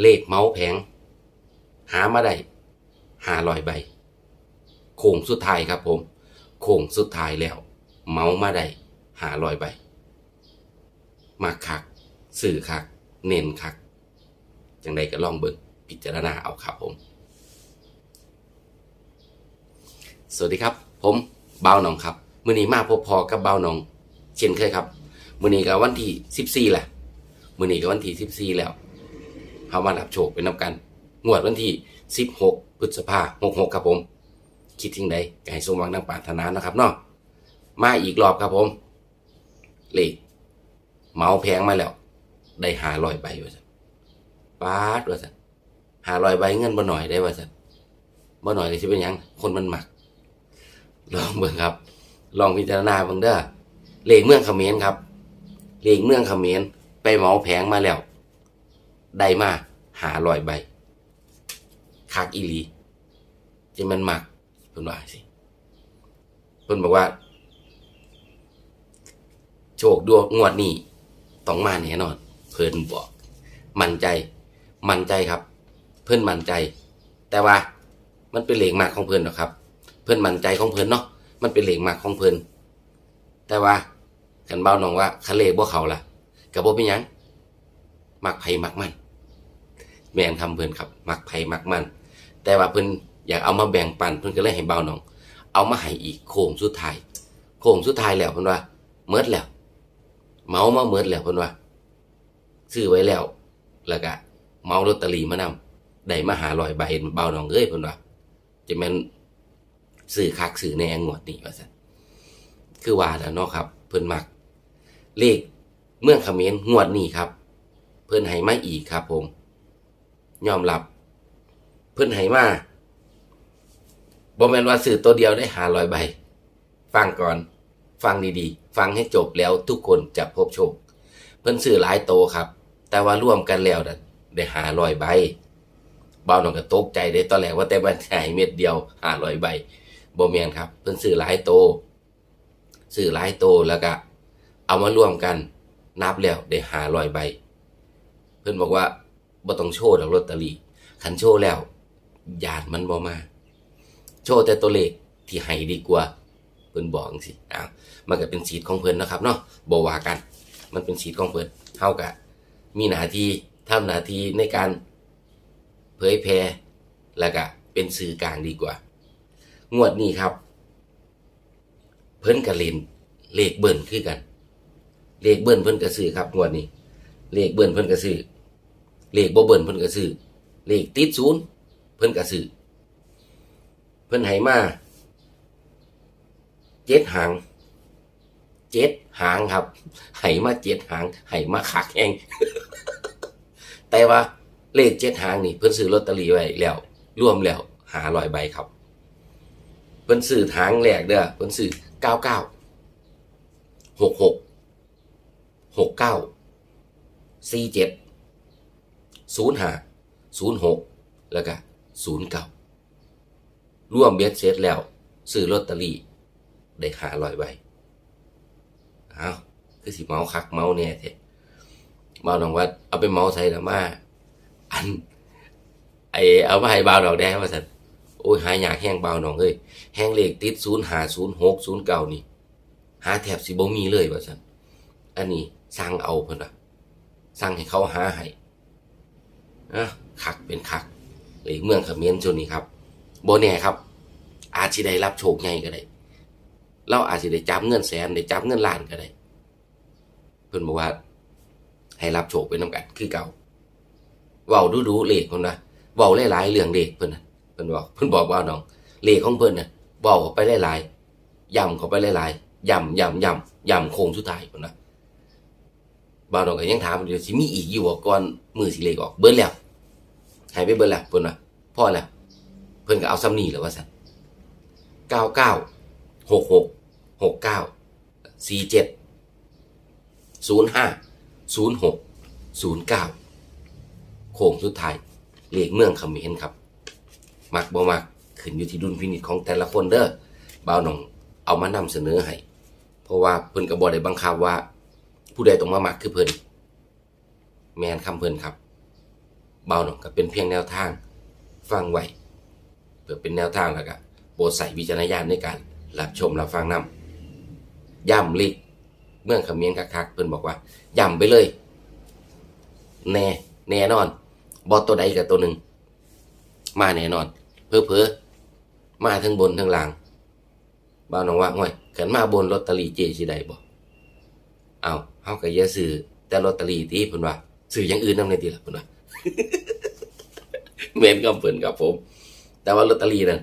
เลขเมาส์แพงหามาได้หาลอยใบ โค้งสุดท้ายครับผม โค้งสุดท้ายแล้ว เมาส์มาได้หาลอยใบ มาคัก สื่อคัก เน้นคัก จังใดก็ลองเบิ่งพิจารณาเอาครับผม สวัสดีครับ ผมเบาหนองครับมื้อนี้มาพบพอกับเบาหนอง เช่นเคยครับมื้อนี้ก็วันที่ 14แหละมื้อนี้ก็วันที่ 14 แล้ว เฮามารับโชคเป็นนํกัน งวดวันที่ 16พฤษภาคม66 ครับผม คิดทิ้งใดก็ให้สมหวังดังปรารถนานะครับเนาะมาอีกรอบครับผม เลขเมาแพงมาแล้ว ได้หารอยใบว่าสันปาดว่าสันหารอยใบเงินบ่หน่อยได้ว่าสันบ่หน่อยก็สิเป็นหยัง คนมันหมัก ลองเบิ่งครับ ลองพิจารณาเบิ่งเด้อเลขเมืองเขมรครับเลขเมืองเขมรไปเหมาแพงมาแล้ว ได้มาหาร้อยใบคักอีหลีจะมันหมักเพิ่นว่าสิเพิ่นบอกว่า โชคดวงงวดนี้ต้องมาแน่นอน เพิ่นบอก มั่นใจ มั่นใจครับ เพิ่นมั่นใจ แต่ว่ามันเป็นเหลงมากของเพิ่นหรอครับ เพิ่นมั่นใจของเพิ่นเนาะมันเป็นเหลงมากของเพิ่นแต่ว่าคันเบ้าน้องว่าคะเลบ่เขาล่ะก็บ่เป็นยังมักไผมักมัน แม่นคำเพิ่นครับมักไผมักมัน แต่ว่าเพิ่นอยากเอามาแบ่งปันเพิ่นก็เลยให้เบ้าน้อง เอามาให้อีกโค้งสุดท้ายโค้งสุดท้ายแล้วเพิ่นว่าเมิดแล้ว เมามาเมิดแล้วเพิ่นว่าซื้อไว้แล้ว แล้วก็เมาลอตเตอรี่มานำได้มาหาร้อยใบเบาน้องเอ้ยเพิ่นว่าจะแม่นซื้อคักซื้อแน่งวดนี้ว่าซั่นคือว่าแล้วเนาะครับ เพิ่นมักเลขเมืองเขมรงวดนี้ครับ เพิ่นให้มาอีกครับผม ยอมรับ เพิ่นให้มาบ่แมนว่าซื้อตัวเดียวได้หาร้อยใบ ฟังก่อน ฟังดีๆ ฟังให้จบแล้วทุกคนจะพบโชค เพิ่นซื้อหลายโตครับ แต่ว่าร่วมกันแล้วน่ะได้หาร้อยใบเบาหนอยก็ตกใจได้ตอนแรกว่าแต่มันใช้เม็ดเดียวหาร้อยใบบ่แมนครับ เพิ่นซื้อหลายโตซื้อหลายโตแล้วก็เอามาร่วมกัน นับแล้วได้หาร้อยใบ เพิ่นบอกว่า บ่ต้องโชว์ดอกลอตเตอรี่คันโชว์แล้วญาติมันบ่มา โชว์แต่ตัวเลขที่ให้ดีกว่าเพิ่นบอกจังซี่อ้าวมันก็เป็นสิทธิ์ของเพิ่นนะครับเนาะบ่ว่ากัน มันเป็นสิทธิ์ของเพิ่นเฮาก็มีหน้าที่ทำหน้าที่ในการเผยแพร่แล้วก็เป็นสื่อกลางดีกว่า งวดนี้ครับ เพิ่นก็เล่นเลขเบิ่นคือกัน เลขเบิ่นเพิ่นก็ซื้อครับงวดนี้ เลขเบิ่นเพิ่นก็ซื้อ เลขบ่เบิ่นเพิ่นก็ซื้อเลขติดศูนย์เพิ่นก็ซื้อเพิ่นให้มาเจ็ดหางเจ็ดหางครับให้มาเจ็ดหางให้มาคักแหงแต่ว่าเลขเจ็ดหางนี่ เพิ่นซื้อลอตเตอรี่ไว้แล้วรวมแล้วหาร้อยใบครับ เพิ่นซื้อหางแรกเด้อเพิ่นซื้อเก้าเก้าหกหกหกเก้าสี่เจ็ด ศูนย์ห้าศูนย์หกแล้วก็ศูนย์เก้ารวมเบ็ดเสร็จแล้ว ซื้อลอตเตอรี่ ได้หาร้อยใบเอาคือสิเมาคักเมาเนี่ยเถอะเมาหนองว่าเอาไปเมาใส่ละมาอันไอเอามาให้บ่าวดอกแดงว่าสันโอ้ยหายยากแห้งบ่าหนองเอ้ยแห้งเลขติดศูนย์หาศูนย์หกศูนย์เก้านี่ หาแถบสิบ่มีเลยว่าสันอันนี้สร้างเอาเพิ่นว่าสร้างให้เขาหาให้ อะคักเป็นคักเลยเมืองเขมรช่วงนี้ครับโบแน่ครับ อาจสิได้รับโชคใหญ่ก็ได้เราอาจจะได้จับเงินแสนได้จับเงินล้านก็ได้เพิ่อนบอกว่า ให้รับโชคไปนำกัน คือเก่าเว้าดูดูเลขเพิ่นว่าเว้าหลายๆเรื่องเลขเพิ่อนนะเพิ่อนบอกเพิ่อนบอกว่าน้องเลขของเพิ่อนน่ะเว้าไปหลายๆย้ำเขาไปหลายๆย้ำย้ำย้ำย้ำโค้งสุดท้ายเพิ่นว่าบ่าวน้องก็ยังถามอยู่สิมีอีกอยู่ก่อนมือสิเลขออกเบิดแล้ว ให้ไปเบิดแล้วเพิ่นว่าพ่อแล้วเพิ่นก็เอาซ้ำนี้แล้วว่าซั่น99หกหกหกเก้าสี่เจ็ดศูนย์ห้าศูนย์หกศูนย์เก้าโค้งสุดท้ายเลขเมืองเขมรครับ มักบ่มักขึ้นอยู่ที่ดุลพินิจของแต่ละคนเด้อบ่าวหนองเอามานำเสนอให้เพราะว่าเพิ่นก็บ่ได้บังคับว่า ผู้ใดต้องมามักคือเพิ่นแมนคำเพิ่นครับ เบาหน่องก็เป็นเพียงแนวทาง ฟังไว้เพื่อเป็นแนวทางแล้วก็โปรดใส่วิจารณญาณในการรับชมรับฟังนํย่ำลิกเมื่อขมิ้นคักๆเพิ่นบอกว่าย่ำไปเลย แน่แน่นอนบอตัวใดกับตัวหนึ่งมาแน่นอน เพอเพอมาทั้งบนทั้งล่างบ้าน้องว่าง่อยขันมาบนลอตเตอรี่เจสิได้บ่เอาเฮาก็อย่าซื้อแต่ลอตเตอรี่ติเพิ่นว่าซื้ออย่างอื่นนำในติล่ะเพิ่นว่า เมนก็เพิ่นกับผม แต่ว่าลอตเตอรี่นั่น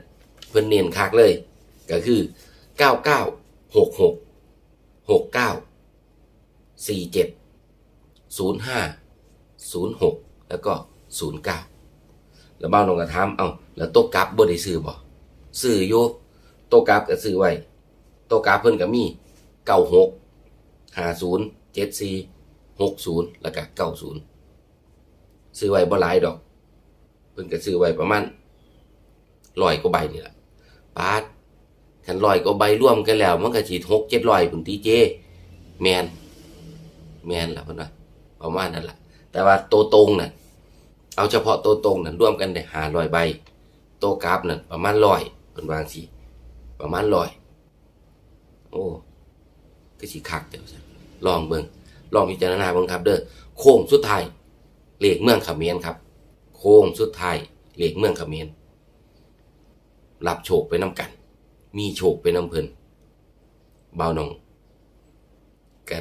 เพิ่นเนียนคักเลย ก็คือเก้าเก้าหกหกหกเก้าสี่เจ็ดศูนย์ห้าศูนย์หกแล้วก็ศูนย์เก้าแล้วบ้านลงกระทำเอาแล้วโต๊ะกราฟบ่ได้ซื้อบ่ซื้อโย่โต๊ะกราฟก็ซื้อไว้โต๊ะกราฟเพิ่นก็มีเก้าหกห้าศูนย์เจ็ดสี่หกศูนย์แล้วก็เก้าศูนย์ ซื้อไว้บ่หลายดอกเพิ่นก็ซื้อไว้ประมาณร้อยกว่าใบนี่แหละปาดคันร้อยกว่าใบร่วมกันแล้ว มันก็สิ6 700พุ่นติเจ แมน แมนล่ะเพิ่นว่าประมาณนั้นล่ะ แต่ว่าโตตรงน่ะ เอาเฉพาะโตตรงนั่นร่วมกันได้หาร้อยใบ โตกราฟนั่นประมาณร้อยเป็นวางสิประมาณร้อย โอ้ก็สิคักเดี๋ยวซะลองเบิ่งลองพิจารณาเบิ่งครับ เด้อโค้งสุดท้าย เลขเมืองเขมรครับ โค้งสุดท้ายเลขเมืองเขมรรับโชคไปน้ำกัน มีโชคไปน้ำเพิ่นเบาหนองก็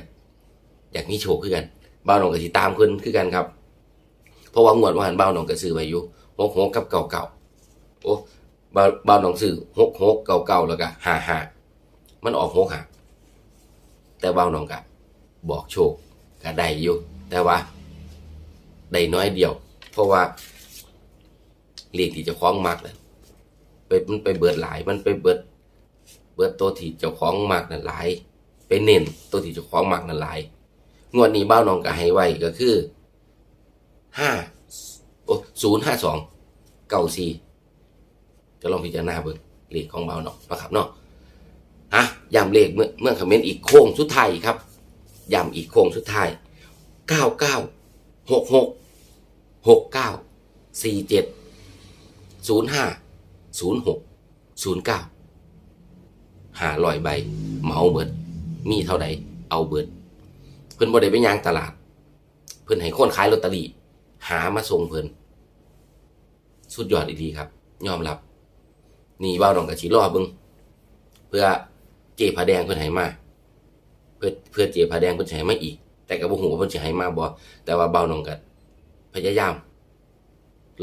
อยากมีโชคคือกันเบาหนองก็สิตามเพิ่นคือกันครับ เพราะว่างวดว่าหันเบาหนองก็ซื้อไว้อยู่หกหกกับเก่าเก่าโอ้เบาเบาหนองซื้อหกหกเก่าเก่าแล้วก็ห้าห้ามันออกหกห้าแต่เบาหนองก็บอกโชคก็ได้อยู่แต่ว่า ได้น้อยเดียว เพราะว่าเลขที่เจ้าของมักนั่นไปมันไปเบิดหลายมันไปเบิด เบิดตัวที่เจ้าของมักนั่นหลายไปเน้นตัวที่เจ้าของมักนั่นหลายงวดนี้เบ้าหนองก็ให้ไว้ก็คือห้าโอ้ศูนย์ห้าสองเก้าสี่จะลองพิจารณาเบิ่งเลขของเบ้าเนาะนะครับเนาะฮะย้ำเลขเมื่อเมื่อคอมเมนต์อีกโค้งสุดท้ายครับย้ำอีกโค้งสุดท้ายเก้าเก้าหกหก หกเก้าสี่เจ็ดศูนย์ห้าศูนย์หกศูนย์เก้าหาลอยใบเหมาเบิด มีเท่าใดเอาเบิด เพิ่นบ่ได้ไปย่างตลาด เพิ่นให้คนขายลอตเตอรี่หามาส่งเพิ่นสุดยอดดีครับ ยอมรับ นี่เบ้าดองกะสิรอเบิงเพื่อเจผาแดงเพิ่นให้มาเพื่อเพื่อเจผาแดงเพิ่นให้มาอีก แต่ก็บ่ฮู้ว่าเพิ่นสิให้มาบ่แต่ว่าเบ้าดองก็ พยายาม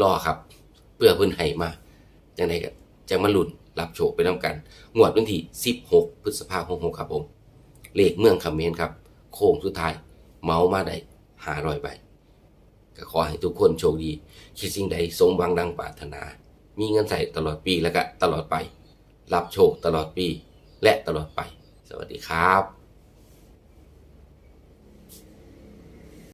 รอครับ เพื่อเพิ่นให้มาจังไดก็จังมาลุ้นรับโชคไปนํกันงวดวันที่16 พฤษภาคม66ครับผม เลขเมืองคำเมนครับ โค้งสุดท้ายเมามาได้500ใบก็ขอให้ทุกคนโชคดีคิดสิ่งใดสมหวังดังปรารถนา มีเงินใส่ตลอดปีและก็ตลอดไป รับโชคตลอดปีและตลอดไป สวัสดีครับ